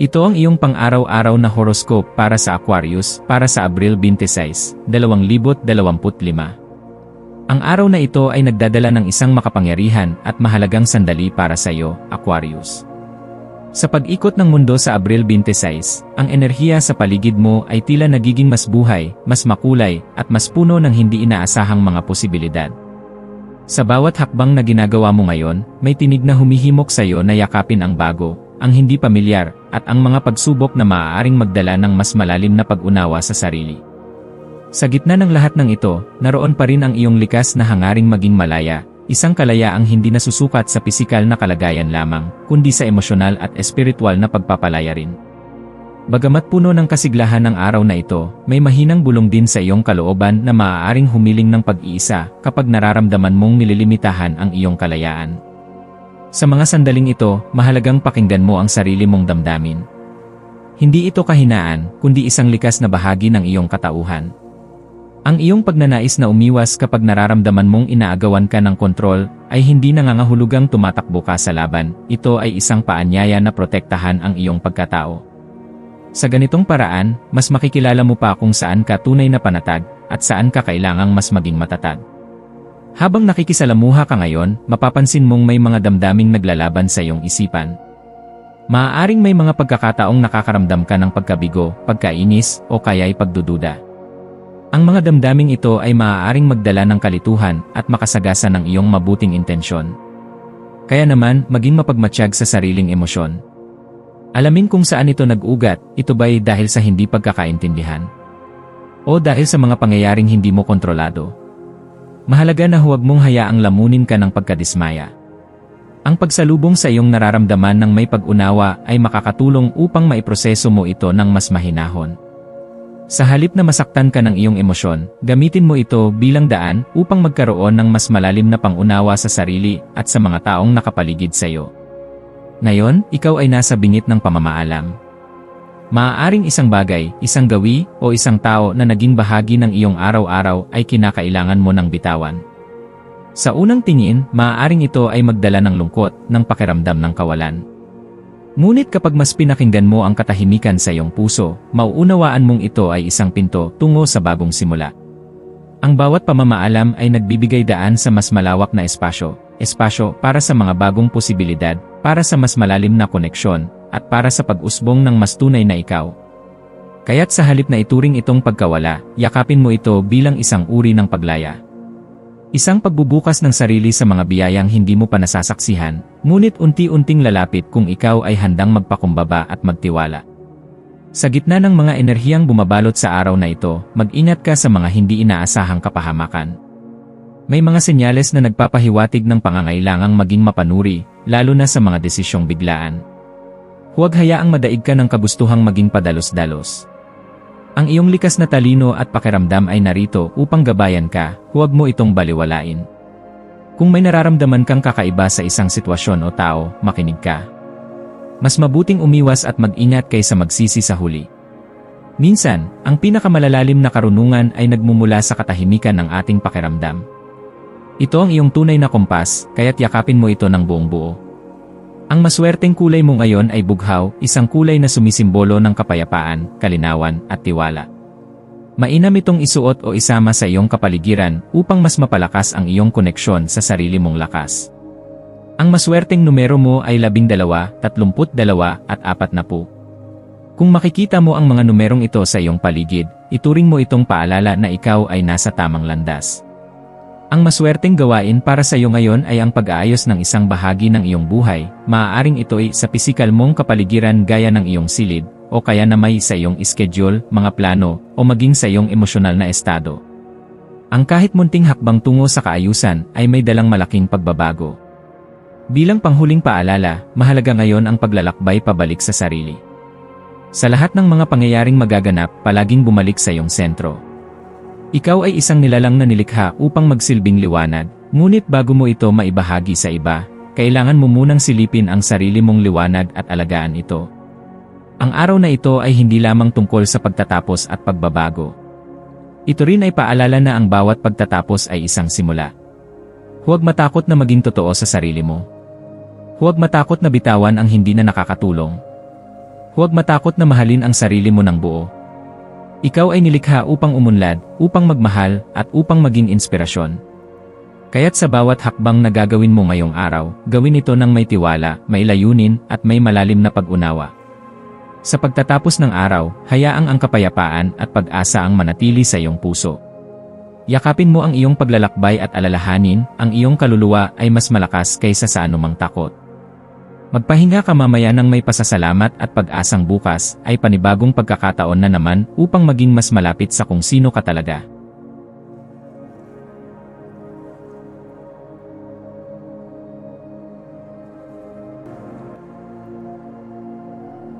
Ito ang iyong pang-araw-araw na horoscope para sa Aquarius para sa Abril 26, 2025. Ang araw na ito ay nagdadala ng isang makapangyarihan at mahalagang sandali para sa iyo, Aquarius. Sa pag-ikot ng mundo sa Abril 26, ang enerhiya sa paligid mo ay tila nagiging mas buhay, mas makulay, at mas puno ng hindi inaasahang mga posibilidad. Sa bawat hakbang na ginagawa mo ngayon, may tinig na humihimok sa iyo na yakapin ang bago, ang hindi pamilyar, at ang mga pagsubok na maaaring magdala ng mas malalim na pag-unawa sa sarili. Sa gitna ng lahat ng ito, naroon pa rin ang iyong likas na hangaring maging malaya, isang kalayaang hindi nasusukat sa pisikal na kalagayan lamang, kundi sa emosyonal at espiritual na pagpapalaya rin. Bagamat puno ng kasiglahan ng araw na ito, may mahinang bulong din sa iyong kalooban na maaaring humiling ng pag-iisa kapag nararamdaman mong nililimitahan ang iyong kalayaan. Sa mga sandaling ito, mahalagang pakinggan mo ang sarili mong damdamin. Hindi ito kahinaan, kundi isang likas na bahagi ng iyong katauhan. Ang iyong pagnanais na umiwas kapag nararamdaman mong inaagawan ka ng kontrol, ay hindi nangangahulugang tumatakbo ka sa laban, ito ay isang paanyaya na protektahan ang iyong pagkatao. Sa ganitong paraan, mas makikilala mo pa kung saan ka tunay na panatag, at saan ka kailangang mas maging matatag. Habang nakikisalamuha ka ngayon, mapapansin mong may mga damdaming naglalaban sa iyong isipan. Maaaring may mga pagkakataong nakakaramdam ka ng pagkabigo, pagkainis, o kaya'y pagdududa. Ang mga damdaming ito ay maaaring magdala ng kalituhan at makasagasa ng iyong mabuting intensyon. Kaya naman, maging mapagmatsyag sa sariling emosyon. Alamin kung saan ito nag-ugat, ito ba'y dahil sa hindi pagkakaintindihan? O dahil sa mga pangyayaring hindi mo kontrolado? Mahalaga na huwag mong hayaang lamunin ka ng pagkadismaya. Ang pagsalubong sa iyong nararamdaman ng may pag-unawa ay makakatulong upang maiproseso mo ito ng mas mahinahon. Sa halip na masaktan ka ng iyong emosyon, gamitin mo ito bilang daan upang magkaroon ng mas malalim na pangunawa sa sarili at sa mga taong nakapaligid sa iyo. Ngayon, ikaw ay nasa bingit ng pamamaalam. Maaaring isang bagay, isang gawi, o isang tao na naging bahagi ng iyong araw-araw ay kinakailangan mo ng bitawan. Sa unang tingin, maaaring ito ay magdala ng lungkot, ng pakiramdam ng kawalan. Ngunit kapag mas pinakinggan mo ang katahimikan sa iyong puso, mauunawaan mong ito ay isang pinto tungo sa bagong simula. Ang bawat pamamaalam ay nagbibigay daan sa mas malawak na espasyo, espasyo para sa mga bagong posibilidad, para sa mas malalim na koneksyon, at para sa pag-usbong ng mas tunay na ikaw. Kaya't sa halip na ituring itong pagkawala, yakapin mo ito bilang isang uri ng paglaya. Isang pagbubukas ng sarili sa mga biyayang hindi mo pa nasasaksihan, ngunit unti-unting lalapit kung ikaw ay handang magpakumbaba at magtiwala. Sa gitna ng mga enerhiyang bumabalot sa araw na ito, mag-ingat ka sa mga hindi inaasahang kapahamakan. May mga senyales na nagpapahiwatig ng pangangailangang maging mapanuri, lalo na sa mga desisyong biglaan. Huwag hayaang madaig ka ng kagustuhang maging padalos-dalos. Ang iyong likas na talino at pakiramdam ay narito upang gabayan ka, huwag mo itong baliwalain. Kung may nararamdaman kang kakaiba sa isang sitwasyon o tao, makinig ka. Mas mabuting umiwas at mag-ingat kaysa magsisi sa huli. Minsan, ang pinakamalalalim na karunungan ay nagmumula sa katahimikan ng ating pakiramdam. Ito ang iyong tunay na kompas, kaya't yakapin mo ito ng buong buo. Ang maswerteng kulay mo ngayon ay bughaw, isang kulay na sumisimbolo ng kapayapaan, kalinawan, at tiwala. Mainam itong isuot o isama sa iyong kapaligiran upang mas mapalakas ang iyong koneksyon sa sarili mong lakas. Ang maswerteng numero mo ay 12, 32, at 40. Kung makikita mo ang mga numerong ito sa iyong paligid, ituring mo itong paalala na ikaw ay nasa tamang landas. Ang maswerteng gawain para sa iyo ngayon ay ang pag-aayos ng isang bahagi ng iyong buhay, maaaring ito ay sa pisikal mong kapaligiran gaya ng iyong silid, o kaya na may sa iyong schedule, mga plano, o maging sa iyong emosyonal na estado. Ang kahit munting hakbang tungo sa kaayusan ay may dalang malaking pagbabago. Bilang panghuling paalala, mahalaga ngayon ang paglalakbay pabalik sa sarili. Sa lahat ng mga pangyayaring magaganap, palaging bumalik sa iyong sentro. Ikaw ay isang nilalang na nilikha upang magsilbing liwanag, ngunit bago mo ito maibahagi sa iba, kailangan mo munang silipin ang sarili mong liwanag at alagaan ito. Ang araw na ito ay hindi lamang tungkol sa pagtatapos at pagbabago. Ito rin ay paalala na ang bawat pagtatapos ay isang simula. Huwag matakot na maging totoo sa sarili mo. Huwag matakot na bitawan ang hindi na nakakatulong. Huwag matakot na mahalin ang sarili mo ng buo. Ikaw ay nilikha upang umunlad, upang magmahal, at upang maging inspirasyon. Kaya't sa bawat hakbang na gagawin mo ngayong araw, gawin ito ng may tiwala, may layunin, at may malalim na pag-unawa. Sa pagtatapos ng araw, hayaang ang kapayapaan at pag-asa ang manatili sa iyong puso. Yakapin mo ang iyong paglalakbay at alalahanin, ang iyong kaluluwa ay mas malakas kaysa sa anumang takot. Magpahinga ka mamaya ng may pasasalamat at pag-asang bukas ay panibagong pagkakataon na naman upang maging mas malapit sa kung sino ka talaga.